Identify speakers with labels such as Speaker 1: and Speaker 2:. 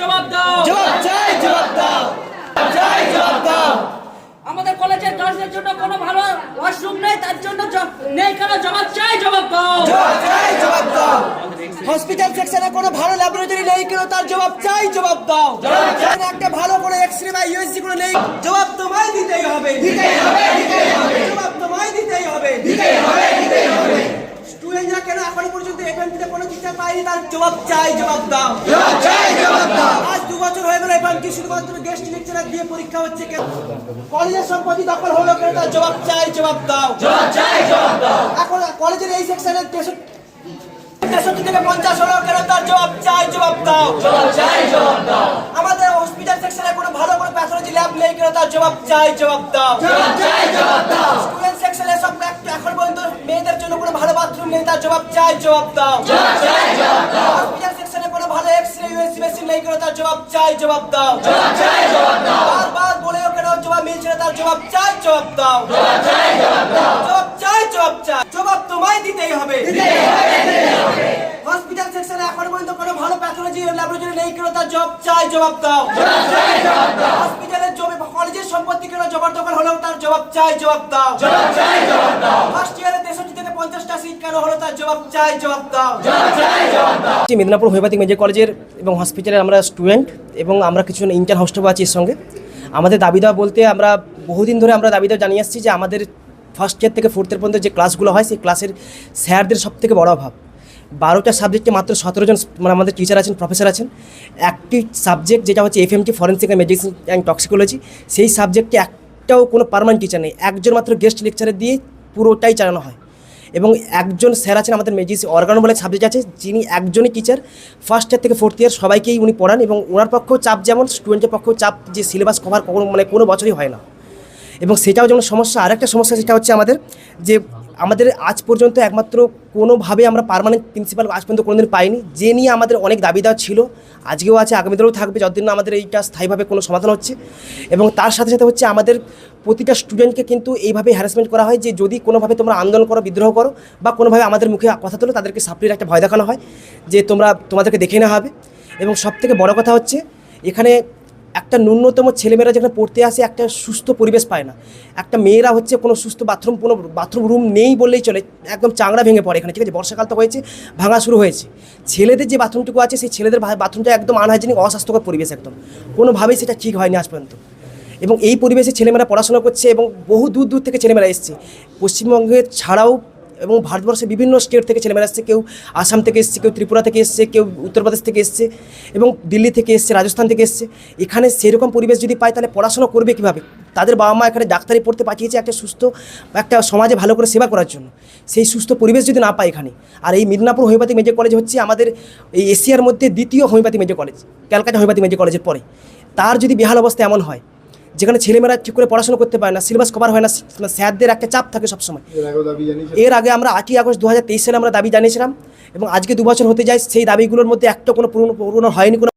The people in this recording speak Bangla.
Speaker 1: জবাব দাও।
Speaker 2: জবাব চাই জবাব দাও। চাই জবাব দাও।
Speaker 1: আমাদের কলেজের গার্লসের জন্য কোনো ভালো ওয়াশরুম নেই তার জন্য নেই কেন? জবাব চাই জবাব দাও।
Speaker 2: জবাব চাই জবাব দাও। হসপিটাল সেকশনে কোনো ভালো ল্যাবরেটরি নেই কেন? তার জবাব চাই জবাব দাও। এখানে একটা ভালো করে এক্সরে বা ইউএসজি কোনো নেই। জবাব তোমায় দিতেই হবে। দিতেই হবে দিতেই হবে। জবাব তোমায় দিতেই হবে। দিতেই হবে দিতেই হবে। স্টুডেন্টরা কেন এখনও পর্যন্ত এফএমটিতে কোনো টিচার পায়নি তার জবাব চাই জবাব দাও। চাই জবাব দাও। আজ দু বছর হয়ে গেল এফএম কি শুধুমাত্র গেস্ট লেকচারার দিয়ে পরীক্ষা হচ্ছে কেন? কলেজের সম্পত্তি দখল হলো কেন? তার জবাব চাই জবাব দাও। জবাব চাই জবাব দাও। এখন কলেজের এই সেকশনের তেষট্টি তেষট্টি থেকে পঞ্চাশ হলো কেন? তার জবাব চাই জবাব দাও। জবাব চাই জবাব দাও। আমাদের হসপিটাল সেকশনে কোনো ভালো কোনো প্যাথোলজি ল্যাব নেই কেন? তার জবাব চাই জবাব দাও। জবাব চাই জবাব দাও স্টুডেন্ট সেকশনে সব এক- এখন পর্যন্ত মেয়েদের জন্য কোনো ভালো বাথরুম নেই তার জবাব চাই জবাব দাও জবাব চাই জবাব দাও হসপিটাল সেকশনে কোনো ভালো এক্সরে ইউএসসি মেশিন নেই কেন তার জবাব চাই জবাব দাও চাই জবাব দাও বারবার বলেও কেন জবাব মিলছে তার জবাব চাই জবাব দাও জবাব চাই জবাব দাও জবাব চাই জবাব চাই জবাব তোমায় দিতেই হবে দিতেই হবে হসপিটাল সেকশনে এখন পর্যন্ত কোনো ভালো প্যাথোলজি ল্যাবরেটরি নেই কেন তার জব চাই জবাব দাও হসপিটালের জমি কলেজের সম্পত্তি কেন জবরদখল হলো তার জবাব চাই জবাব দাও ফার্স্ট ইয়ারে তেষট্টি থেকে পঞ্চাশটা সিট কেন হলো তার জবাব চাই জবাব দাও।
Speaker 3: মেদিনীপুর হোমিওপ্যাথিক মেডিকেল কলেজের এবং হসপিটালের আমরা স্টুডেন্ট এবং আমরা কিছু ইন্টার হোস্টেল আছি এর সঙ্গে। আমাদের দাবি দেওয়া বলতে আমরা বহুদিন ধরে আমরা দাবি দেওয়া জানিয়ে আসছি যে আমাদের ফার্স্ট ইয়ার থেকে ফোর্থ ইয়ার পর্যন্ত যে ক্লাসগুলো হয় সেই ক্লাসের স্যারদের সব থেকে বড় অভাব। বারোটা সাবজেক্টে মাত্র সতেরো জন মানে আমাদের টিচার আছেন প্রফেসর আছেন। একটি সাবজেক্ট যেটা হচ্ছে FMT forensic and medicine and toxicology সেই সাবজেক্টে একটাও কোনো পার্মানেন্ট টিচার নেই। একজন মাত্র গেস্ট লেকচারে দিয়ে পুরোটাই চালানো হয়। এবং একজন স্যার আছেন আমাদের মেজিস অর্গানো বলে সাবজেক্ট আছে, যিনি একজনই টিচার ফার্স্ট ইয়ার থেকে ফোর্থ ইয়ার সবাইকেই উনি পড়ান এবং ওনার পক্ষেও চাপ যেমন স্টুডেন্টের পক্ষেও চাপ যে সিলেবাস কভার কখনো মানে কোনো বছরই হয় না। এবং সেটাও যেমন সমস্যা, আরেকটা সমস্যা সেটা হচ্ছে আমাদের যে আমাদের আজ পর্যন্ত একমাত্র কোনোভাবে আমরা পার্মানেন্ট প্রিন্সিপাল আজ পর্যন্ত কোনোদিন পাইনি। যে নিয়ে আমাদের অনেক দাবি দেওয়া ছিল, আজকেও আছে আগামী দিনেও থাকবে, যতদিন না আমাদের এইটা স্থায়ীভাবে কোনো সমাধান হচ্ছে। এবং তার সাথে সাথে হচ্ছে আমাদের প্রতিটা স্টুডেন্টকে কিন্তু এইভাবে হ্যারাসমেন্ট করা হয় যে, যদি কোনোভাবে তোমরা আন্দোলন করো, বিদ্রোহ করো বা কোনোভাবে আমাদের মুখে কথা তোলো, তাদেরকে সাপ্লির একটা ভয় দেখানো হয় যে, তোমরা তোমাদেরকে দেখে নেওয়া হবে। এবং সবথেকে বড় কথা হচ্ছে, এখানে একটা ন্যূনতম ছেলেমেয়েরা যেখানে পড়তে আসে, একটা সুস্থ পরিবেশ পায় না। একটা মেয়েরা হচ্ছে কোনো সুস্থ বাথরুম, কোনো বাথরুম রুম নেই বললেই চলে, একদম চাংড়া ভেঙে পড়ে এখানে। ঠিক আছে, বর্ষাকাল তো হয়েছে, ভাঙা শুরু হয়েছে। ছেলেদের যে বাথরুমটুকু আছে, সেই ছেলেদের বাথরুমটা একদম আনহাইজেনিক অস্বাস্থ্যকর পরিবেশ একদম। কোনোভাবেই সেটা ঠিক হয়নি আজ পর্যন্ত। এবং এই পরিবেশে ছেলেমেয়েরা পড়াশোনা করছে এবং বহু দূর দূর থেকে ছেলেমেয়েরা এসছে। পশ্চিমবঙ্গের ছাড়াও এবং ভারতবর্ষের বিভিন্ন স্টেট থেকে ছেলেমেয়েরা এসছে, কেউ আসাম থেকে এসছে, কেউ ত্রিপুরা থেকে এসছে, কেউ উত্তরপ্রদেশ থেকে এসছে এবং দিল্লি থেকে এসছে, রাজস্থান থেকে এসছে। এখানে সেরকম পরিবেশ যদি পায়, তাহলে পড়াশোনা করবে কীভাবে? তাদের বাবা মা এখানে ডাক্তারি পড়তে পাঠিয়েছে একটা সুস্থ, একটা সমাজে ভালো করে সেবা করার জন্য। সেই সুস্থ পরিবেশ যদি না পায় এখানে, আর এই মিদনাপুর হোমিওপ্যাথিক মেডিকেল কলেজ হচ্ছে আমাদের এই এশিয়ার মধ্যে দ্বিতীয় homeopathic medical college Calcutta homeopathic medical কলেজের পরে। তার যদি বেহাল অবস্থা এমন হয় যেখানে ছেলেমেয়েরা ঠিক করে পড়াশোনা করতে পারে না সিলেবাস কভার হয় না স্যারদের একটা চাপ থাকে সবসময়। এর আগে আমরা আটই আগস্ট দু হাজার তেইশ সালে আমরা দাবি জানিয়েছিলাম এবং আজকে দু বছর হতে যায় সেই দাবিগুলোর মধ্যে একটা কোনো পুরনো পুরনো হয়নি কোনো